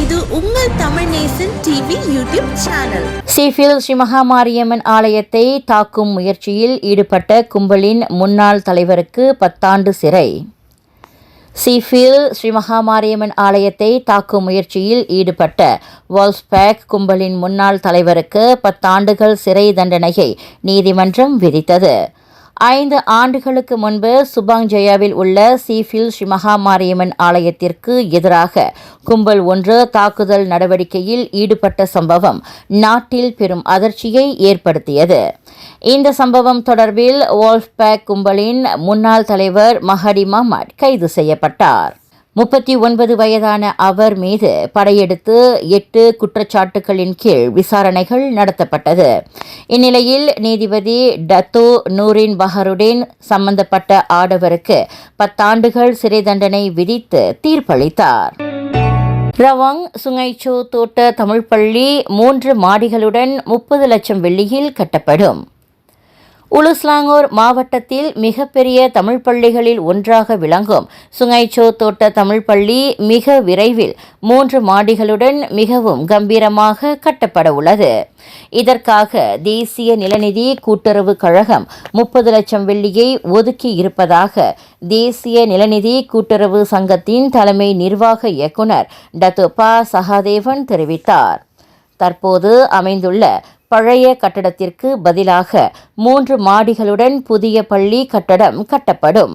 இது உங்கள் Tamil Nesan TV YouTube channel. சீஃபில் Sri Mahamariamman ஆலயத்தை தாக்கும் முயற்சியில் ஈடுபட்ட கும்பலின் முன்னாள் தலைவருக்கு பத்தாண்டு சிறை. சீஃபில் ஸ்ரீ மகாமாரியம்மன் ஆலயத்தை தாக்கும் முயற்சியில் ஈடுபட்ட வால்ஸ்பேக் கும்பலின் முன்னாள் தலைவருக்கு பத்தாண்டுகள் சிறை தண்டனையை நீதிமன்றம் விதித்தது. ஐந்து ஆண்டுகளுக்கு முன்பு சுபாங் ஜெயாவில் உள்ள சீஃபில் ஸ்ரீ மகாமாரியம்மன் ஆலயத்திற்கு எதிராக கும்பல் ஒன்று தாக்குதல் நடவடிக்கையில் ஈடுபட்ட சம்பவம் நாட்டில் பெரும் அதிர்ச்சியை ஏற்படுத்தியது. இந்த சம்பவம் தொடர்பில் வால்ஃபேக் கும்பலின் முன்னாள் தலைவர் மஹடி மஹமட் கைது செய்யப்பட்டார். முப்பத்தி ஒன்பது வயதான அவர் மீது படையெடுத்து எட்டு குற்றச்சாட்டுகளின் கீழ் விசாரணைகள் நடத்தப்பட்டது. இந்நிலையில் நீதிபதி டத்தோ நூரின் பஹருடேன் சம்பந்தப்பட்ட ஆடவருக்கு பத்தாண்டுகள் சிறை தண்டனை விதித்து தீர்ப்பளித்தார். ரவாங் சுங்கைச்சோ தோட்ட தமிழ்ப்பள்ளி மூன்று மாடிகளுடன் முப்பது லட்சம் வெள்ளியில் கட்டப்படும். உலுஸ்லாங்கூர் மாவட்டத்தில் மிகப்பெரிய தமிழ் பள்ளிகளில் ஒன்றாக விளங்கும் சுங்கைச்சோ தோட்ட தமிழ் பள்ளி மிக விரைவில் மூன்று மாடிகளுடன் மிகவும் கம்பீரமாக கட்டப்பட உள்ளது. இதற்காக தேசிய நிலநிதி கூட்டுறவு கழகம் முப்பது லட்சம் வெள்ளியை ஒதுக்கி இருப்பதாக தேசிய நிலநிதி கூட்டுறவு சங்கத்தின் தலைமை நிர்வாக இயக்குனர் டத்து ப. சகாதேவன் தெரிவித்தார். தற்போது அமைந்துள்ள பழைய கட்டடத்திற்கு பதிலாக மூன்று மாடிகளுடன் புதிய பள்ளி கட்டடம் கட்டப்படும்.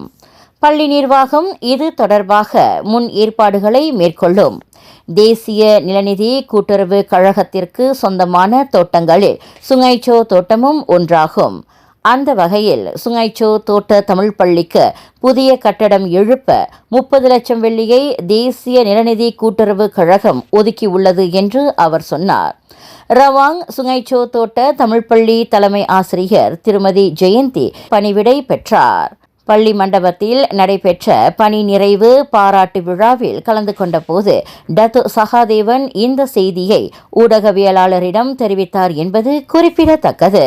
பள்ளி நிர்வாகம் இது தொடர்பாக முன் ஏற்பாடுகளை மேற்கொள்ளும். தேசிய நிலநிதி கூட்டுறவு கழகத்திற்கு சொந்தமான தோட்டங்களில் சுங்கைச்சோ தோட்டமும் ஒன்றாகும். அந்த வகையில் சுங்கைச்சோ தோட்ட தமிழ் பள்ளிக்கு புதிய கட்டடம் எழுப்ப முப்பது லட்சம் வெள்ளியை தேசிய நிலநிதி கூட்டுறவு கழகம் ஒதுக்கியுள்ளது என்று அவர் சொன்னார். ரவாங் சுங்கைச்சோ தோட்ட தமிழ் பள்ளி தலைமை ஆசிரியர் திருமதி ஜெயந்தி பணிவிடை பெற்றார். பள்ளி மண்டபத்தில் நடைபெற்ற பணி நிறைவு பாராட்டு விழாவில் கலந்து கொண்ட போது டத்து சகாதேவன் இந்த செய்தியை ஊடகவியலாளரிடம் தெரிவித்தார் என்பது குறிப்பிடத்தக்கது.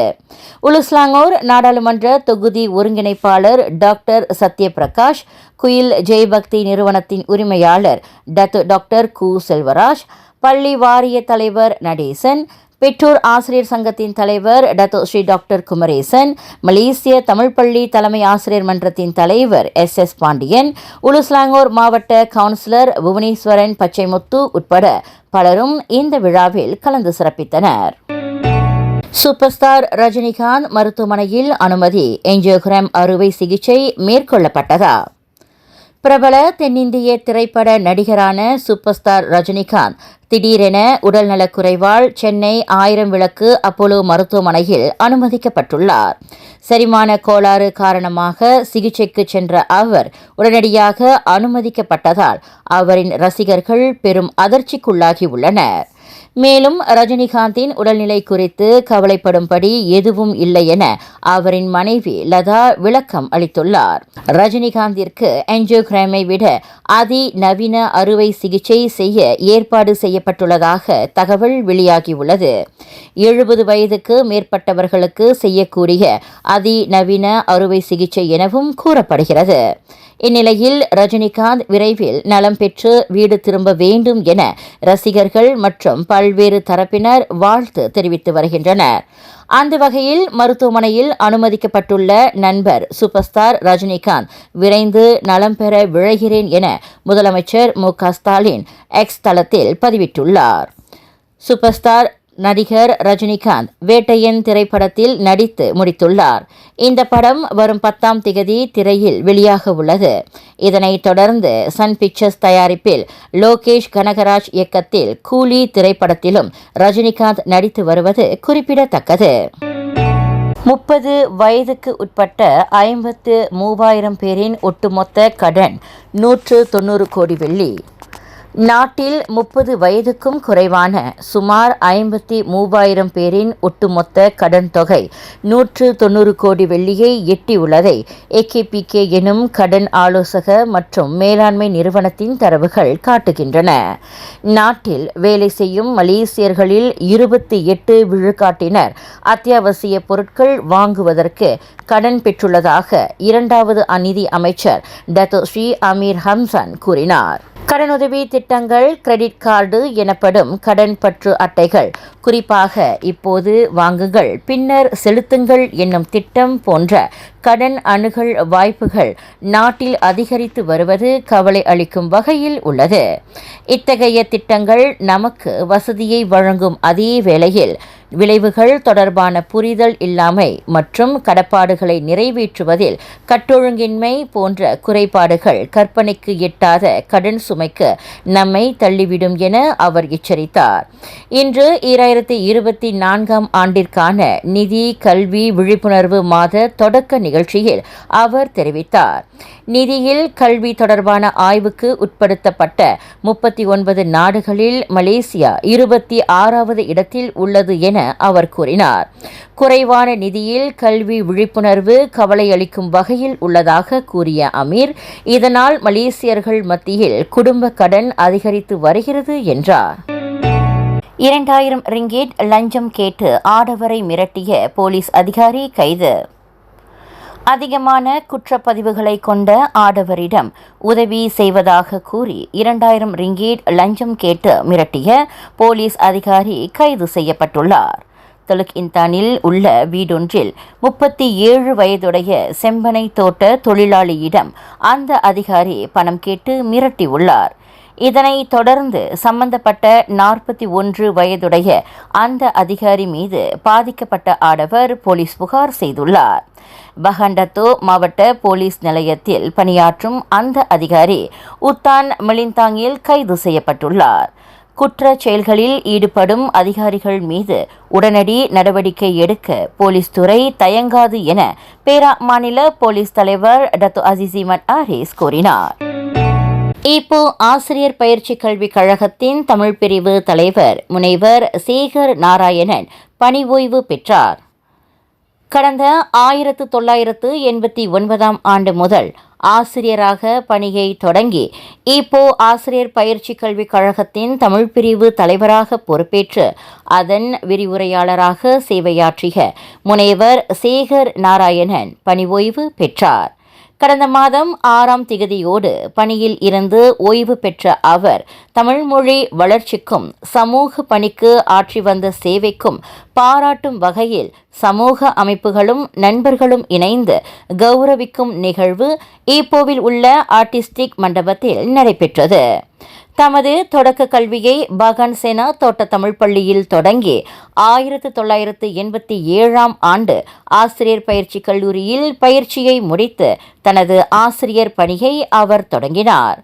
உலுஸ்லாங்கோர் நாடாளுமன்ற தொகுதி ஒருங்கிணைப்பாளர் டாக்டர் சத்யபிரகாஷ் குயில் ஜெய்பக்தி நிறுவனத்தின் உரிமையாளர் டத்து டாக்டர் கு செல்வராஜ் பள்ளி வாரிய தலைவர் நடேசன் பெற்றோர் ஆசிரியர் சங்கத்தின் தலைவர் டத்தோ ஸ்ரீ டாக்டர் குமரேசன் மலேசிய தமிழ் பள்ளி தலைமை ஆசிரியர் மன்றத்தின் தலைவர் எஸ் எஸ் பாண்டியன் உலுஸ்லாங்கோர் மாவட்ட கவுன்சிலர் புவனேஸ்வரன் பச்சைமுத்து உட்பட பலரும் இந்த விழாவில் கலந்து சிறப்பித்தனர். சூப்பர் ஸ்டார் ரஜினிகாந்த் மருத்துவமனையில் அனுமதி என்ஜியோகிராம் அறுவை சிகிச்சை மேற்கொள்ளப்பட்டதா? பிரபல தென்னிந்திய திரைப்பட நடிகரான சூப்பர் ஸ்டார் ரஜினிகாந்த். திடீரென உடல்நலக்குறைவால் சென்னை ஆயிரம் விளக்கு அப்போலோ மருத்துவமனையில் அனுமதிக்கப்பட்டுள்ளார். செரிமான கோளாறு காரணமாக சிகிச்சைக்கு சென்ற அவர் உடனடியாக அனுமதிக்கப்பட்டதால் அவரின் ரசிகர்கள் பெரும் அதிர்ச்சிக்குள்ளாகியுள்ளனர். மேலும் ரஜினிகாந்தின் உடல்நிலை குறித்து கவலைப்படும்படி எதுவும் இல்லை என அவரின் மனைவி லதா விளக்கம் அளித்துள்ளார். ரஜினிகாந்திற்கு என்ஜியோகிராமை விட அதி நவீன அறுவை சிகிச்சை செய்ய ஏற்பாடு செய்யப்பட்டுள்ளதாக தகவல் வெளியாகியுள்ளது. எழுபது வயதுக்கு மேற்பட்டவர்களுக்கு செய்யக்கூடிய அதி நவீன அறுவை சிகிச்சை எனவும் கூறப்படுகிறது. இந்நிலையில் ரஜினிகாந்த் விரைவில் நலம் பெற்று வீடு திரும்ப வேண்டும் என ரசிகர்கள் மற்றும் பல்வேறு தரப்பினர் வாழ்த்து தெரிவித்து வருகின்றனர். அந்த வகையில் மருத்துவமனையில் அனுமதிக்கப்பட்டுள்ள நண்பர் சூப்பர் ஸ்டார் ரஜினிகாந்த் விரைந்து நலம் பெற விழைகிறேன் என முதலமைச்சர் மு ஸ்டாலின் எக்ஸ் தளத்தில் பதிவிட்டுள்ளார். சூப்பர் ஸ்டார் நடிகர் ரஜினிகாந்த் வேட்டையன் திரைப்படத்தில் நடித்து முடித்துள்ளார். இந்த படம் வரும் பத்தாம் திகதி திரையில் வெளியாக உள்ளது. இதனைத் தொடர்ந்து சன் பிக்சர்ஸ் தயாரிப்பில் லோகேஷ் கனகராஜ் இயக்கத்தில் கூலி திரைப்படத்திலும் ரஜினிகாந்த் நடித்து வருவது குறிப்பிடத்தக்கது. முப்பது வயதுக்கு உட்பட்ட ஐம்பத்து மூவாயிரம் பேரின் ஒட்டுமொத்த கடன் நூற்று தொண்ணூறு கோடி வெள்ளி. நாட்டில் முப்பது வயதுக்கும் குறைவான சுமார் ஐம்பத்தி மூவாயிரம் பேரின் ஒட்டுமொத்த கடன் தொகை நூற்று தொண்ணூறு கோடி வெள்ளியை எட்டியுள்ளதை ஏகேபிகே எனும் கடன் ஆலோசக மற்றும் மேலாண்மை நிறுவனத்தின் தரவுகள் காட்டுகின்றன. நாட்டில் வேலை செய்யும் மலேசியர்களில் இருபத்தி எட்டு விழுக்காட்டினர் அத்தியாவசிய பொருட்கள் வாங்குவதற்கு கடன் பெற்றுள்ளதாக இரண்டாவது அந்நிதி அமைச்சர் டத்தோ ஸ்ரீ அமீர் ஹம்சன் கூறினார். கடனுதவி திட்டங்கள் கிரெடிட் கார்டு எனப்படும் கடன் பற்று அட்டைகள். குறிப்பாக இப்போது வாங்குங்கள் பின்னர் செலுத்துங்கள் என்னும் திட்டம் போன்ற கடன் அணுகல் வாய்ப்புகள் நாட்டில் அதிகரித்து வருவது கவலை அளிக்கும் வகையில் உள்ளது. இத்தகைய திட்டங்கள் நமக்கு வசதியை வழங்கும் அதே வேளையில் விளைவுகள் தொடர்பான புரிதல் இல்லாமை மற்றும் கடப்பாடுகளை நிறைவேற்றுவதில் கட்டொழுங்கின்மை போன்ற குறைபாடுகள் கற்பனைக்கு எட்டாத கடன் சுமைக்கு நம்மை தள்ளிவிடும் என அவர் எச்சரித்தார். இன்று ஈராயிரத்தி இருபத்தி நான்காம் ஆண்டிற்கான நிதி கல்வி விழிப்புணர்வு மாத தொடக்க நிகழ்ச்சியில் அவர் தெரிவித்தார். நிதியில் கல்வி தொடர்பான ஆய்வுக்கு உட்படுத்தப்பட்ட முப்பத்தி ஒன்பது நாடுகளில் மலேசியா இருபத்தி ஆறாவது இடத்தில் உள்ளது என அவர் கூறினார். குறைவான நிதியில் கல்வி விழிப்புணர்வு கவலையளிக்கும் வகையில் உள்ளதாக கூறிய அமீர் இதனால் மலேசியர்கள் மத்தியில் குடும்ப கடன் அதிகரித்து வருகிறது என்றார். இரண்டாயிரம் ரிங்கேட் லஞ்சம் கேட்டு ஆடவரை மிரட்டிய போலீஸ் அதிகாரி கைது. அதிகமான குற்றப்பதிவுகளை கொண்ட ஆடவரிடம் உதவி செய்வதாக கூறி இரண்டாயிரம் ரிங்கேட் லஞ்சம் கேட்டு மிரட்டிய போலீஸ் அதிகாரி கைது செய்யப்பட்டுள்ளார். தெலுக் இந்தானில் உள்ள வீடொன்றில் முப்பத்தி ஏழு வயதுடைய செம்பனை தோட்ட தொழிலாளியிடம் அந்த அதிகாரி பணம் கேட்டு மிரட்டியுள்ளார். இதனை தொடர்ந்து சம்பந்தப்பட்ட நாற்பத்தி ஒன்று வயதுடைய அந்த அதிகாரி மீது பாதிக்கப்பட்ட ஆடவர் போலீஸ் புகார் செய்துள்ளார். பஹண்டத்தோ மாவட்ட போலீஸ் நிலையத்தில் பணியாற்றும் அந்த அதிகாரி உத்தான் மிலிந்தாங்கில் கைது செய்யப்பட்டுள்ளார். குற்றச் செயல்களில் ஈடுபடும் அதிகாரிகள் மீது உடனடி நடவடிக்கை எடுக்க போலீஸ் துறை தயங்காது என பேரா மாநில போலீஸ் தலைவர் டத்து அசிசிமன் ஆரிஸ் கூறினார். இப்போ ஆசிரியர் பயிற்சி கல்விக் கழகத்தின் தமிழ் பிரிவு தலைவர் முனைவர் சேகர் நாராயணன் பணி ஓய்வு பெற்றார். கடந்த ஆயிரத்து தொள்ளாயிரத்து எண்பத்தி ஒன்பதாம் ஆண்டு முதல் ஆசிரியராக பணியை தொடங்கி இப்போ ஆசிரியர் பயிற்சி கல்விக் கழகத்தின் தமிழ் பிரிவு தலைவராக பொறுப்பேற்று அதன் விரிவுரையாளராக சேவையாற்றிய முனைவர் சேகர் நாராயணன் பணி ஓய்வு பெற்றார். கடந்த மாதம் ஆறாம் திகதியோடு பணியில் இருந்து ஓய்வு பெற்ற அவர் தமிழ்மொழி வளர்ச்சிக்கும் சமூக பணிக்கு ஆற்றி வந்த சேவைக்கும் பாராட்டும் வகையில் சமூக அமைப்புகளும் நண்பர்களும் இணைந்து கௌரவிக்கும் நிகழ்வு ஈப்போவில் உள்ள ஆர்டிஸ்டிக் மண்டபத்தில் நடைபெற்றது. தமது தொடக்க கல்வியை பகன் செனா தோட்ட தமிழ் பள்ளியில் தொடங்கி ஆயிரத்து தொள்ளாயிரத்து எண்பத்தி ஏழாம் ஆண்டு ஆசிரியர் பயிற்சி கல்லூரியில் பயிற்சியை முடித்து தனது ஆசிரியர் பணியை அவர் தொடங்கினார்.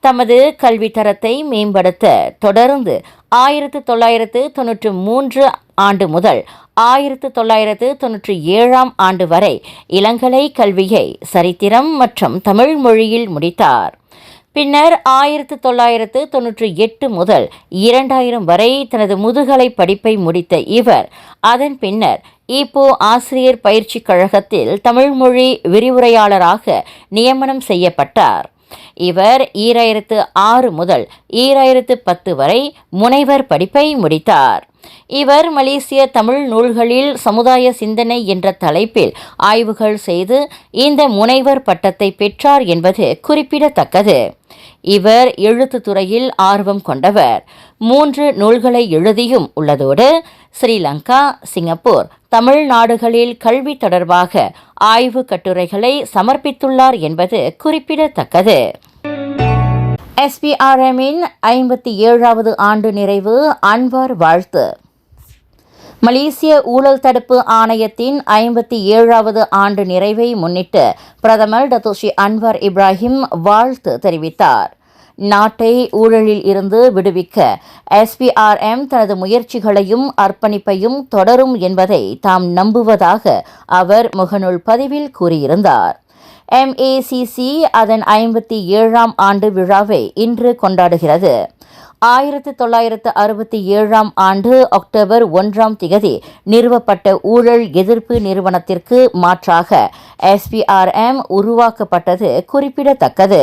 தமது கல்வி தரத்தை மேம்படுத்த தொடர்ந்து ஆயிரத்து தொள்ளாயிரத்து தொன்னூற்று மூன்று ஆண்டு முதல் ஆயிரத்து தொள்ளாயிரத்து தொன்னூற்றி ஏழாம் ஆண்டு வரை இளங்கலை கல்வியை சரித்திரம் மற்றும் தமிழ் மொழியில் முடித்தார். பின்னர் ஆயிரத்து தொள்ளாயிரத்து தொன்னூற்றி எட்டு முதல் இரண்டாயிரம் வரை தனது முதுகலை படிப்பை முடித்த இவர் அதன் பின்னர் இப்போ ஆசிரியர் பயிற்சிக் கழகத்தில் தமிழ்மொழி விரிவுரையாளராக நியமனம் செய்யப்பட்டார். இவர் ஈராயிரத்து ஆறு முதல் ஈராயிரத்து பத்து வரை முனைவர் படிப்பை முடித்தார். இவர் மலேசிய தமிழ் நூல்களில் சமுதாய சிந்தனை என்ற தலைப்பில் ஆய்வுகள் செய்து இந்த முனைவர் பட்டத்தை பெற்றார் என்பது குறிப்பிடத்தக்கது. இவர் எழுத்து துறையில் ஆர்வம் கொண்டவர். மூன்று நூல்களை எழுதியும் உள்ளதோடு ஸ்ரீலங்கா சிங்கப்பூர் தமிழ் நாடுகளில் கல்வி தொடர்பாக ஆய்வு கட்டுரைகளை சமர்ப்பித்துள்ளார் என்பது குறிப்பிடத்தக்கது. எஸ்பிஆர்எம்மின் ஐம்பத்தி ஏழாவது ஆண்டு நிறைவு அன்வார் வாழ்த்து. மலேசிய ஊழல் தடுப்பு ஆணையத்தின் ஐம்பத்தி ஏழாவது ஆண்டு நிறைவை முன்னிட்டு பிரதமர் டத்தோஷி அன்வர் இப்ராஹிம் வாழ்த்து தெரிவித்தார். நாட்டை ஊழலில் இருந்து விடுவிக்க எஸ்பிஆர்எம் தனது முயற்சிகளையும் அர்ப்பணிப்பையும் தொடரும் என்பதை தாம் நம்புவதாக அவர் முகநூல் பதிவில் கூறியிருந்தார். எம்ஏசிசி அதன் ஐம்பத்தி ஏழாம் ஆண்டு விழாவை இன்று கொண்டாடுகிறது. ஆயிரத்து தொள்ளாயிரத்து அறுபத்தி ஏழாம் ஆண்டு அக்டோபர் ஒன்றாம் திகதி நிறுவப்பட்ட ஊழல் எதிர்ப்பு நிறுவனத்திற்கு மாற்றாக எஸ்பிஆர்எம் உருவாக்கப்பட்டது குறிப்பிடத்தக்கது.